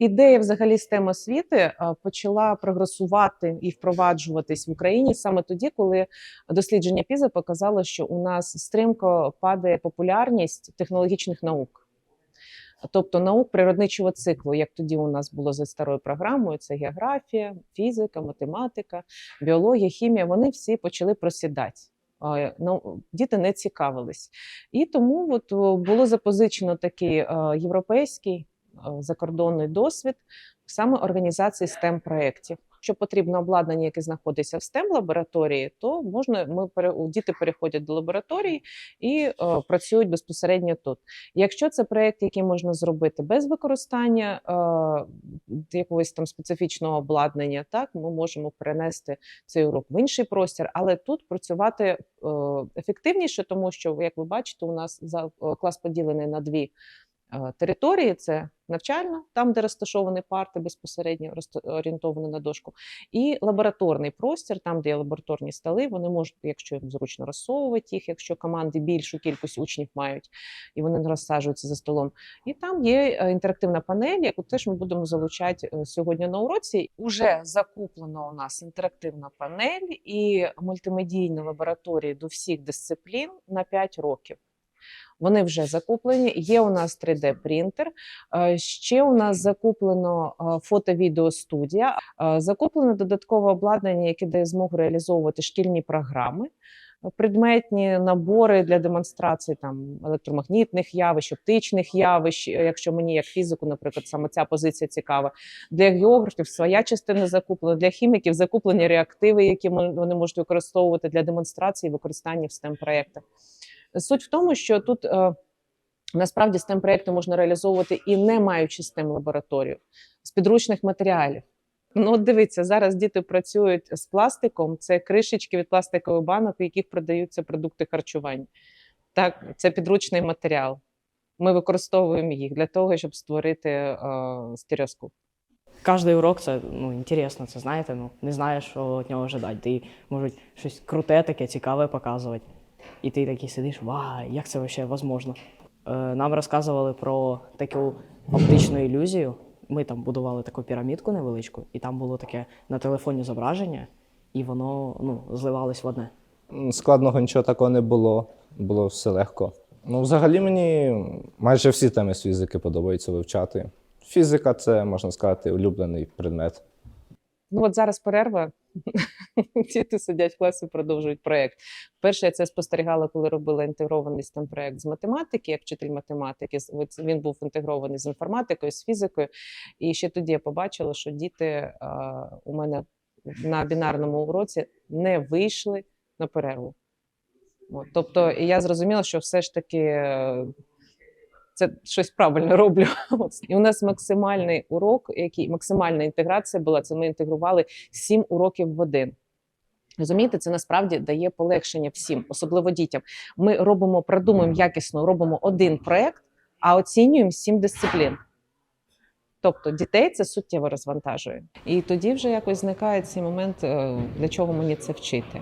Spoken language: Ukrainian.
Ідея взагалі STEM освіти е, почала прогресувати і впроваджуватись в Україні саме тоді, коли дослідження ПІЗа показало, що у нас стрімко падає популярність технологічних наук. Тобто наук природничого циклу, як тоді у нас було за старою програмою, це географія, фізика, математика, біологія, хімія. Вони всі почали просідати. Е, Ну, діти не цікавились. І тому от було запозичено такий е, європейський закордонний досвід саме організації STEM проєктів. Якщо потрібно обладнання, яке знаходиться в STEM лабораторії, то можна ми діти переходять до лабораторії і е, працюють безпосередньо тут. Якщо це проєкт, який можна зробити без використання е, якогось там специфічного обладнання, так ми можемо перенести цей урок в інший простір, але тут працювати е, ефективніше, тому що, як ви бачите, у нас е, клас поділений на дві е, території: це навчальна, там, де розташовані парти безпосередньо орієнтовані на дошку, і лабораторний простір, там, де є лабораторні столи, вони можуть, якщо їм зручно розсовувати їх, якщо команди більшу кількість учнів мають, і вони не розсаджуються за столом. І там є е, інтерактивна панель, яку теж ми будемо залучати е, сьогодні на уроці. Уже закуплена у нас інтерактивна панель і мультимедійні лабораторії до всіх дисциплін на 5 років. Вони вже закуплені. Є у нас 3D-принтер. Е, Ще у нас закуплено е, фото-відеостудія. Е, Закуплено додаткове обладнання, яке дає змогу реалізовувати шкільні програми. Предметні набори для демонстрації там електромагнітних явищ, оптичних явищ. Якщо мені як фізику, наприклад, саме ця позиція цікава. Для географів своя частина закуплена, для хіміків закуплені реактиви, які вони можуть використовувати для демонстрації використання в STEM проєктах. Суть в тому, що тут е, насправді STEM проєкти можна реалізовувати і не маючи STEM лабораторію з підручних матеріалів. Ну, от дивіться, зараз діти працюють з пластиком. Це кришечки від пластикових банок, в яких продаються продукти харчування. Так, це підручний матеріал. Ми використовуємо їх для того, щоб створити е, стереоскоп. Кожний урок це ну, інтересно, це знаєте, ну, не знаєш, що від нього ожидати. Ти можуть щось круте, таке, цікаве показувати. І ти такий сидиш, вау, як це взагалі можливо? Е, нам розказували про таку оптичну ілюзію. Ми там будували таку пірамідку невеличку, і там було таке на телефоні зображення, і воно ну, зливалось в одне. Складного нічого такого не було, було все легко. Ну, взагалі мені майже всі теми з фізики подобається вивчати. Фізика це, можна сказати, улюблений предмет. Ну от зараз перерва. Діти сидять в класі, продовжують проєкт. Перше, я це спостерігала, коли робила інтегрований STEM проєкт з математики, як вчитель математики. Він був інтегрований з інформатикою, з фізикою. І ще тоді я побачила, що діти е, у мене на бінарному уроці не вийшли на перерву. От, тобто, я зрозуміла, що все ж таки. Це щось правильно роблю. І у нас максимальний урок, який максимальна інтеграція була. Це ми інтегрували сім уроків в один. Розумієте, це насправді дає полегшення всім, особливо дітям. Ми робимо, продумуємо якісно, робимо один проект, а оцінюємо сім дисциплін. Тобто дітей це суттєво розвантажує. І тоді вже якось зникає цей момент, е, для чого мені це вчити.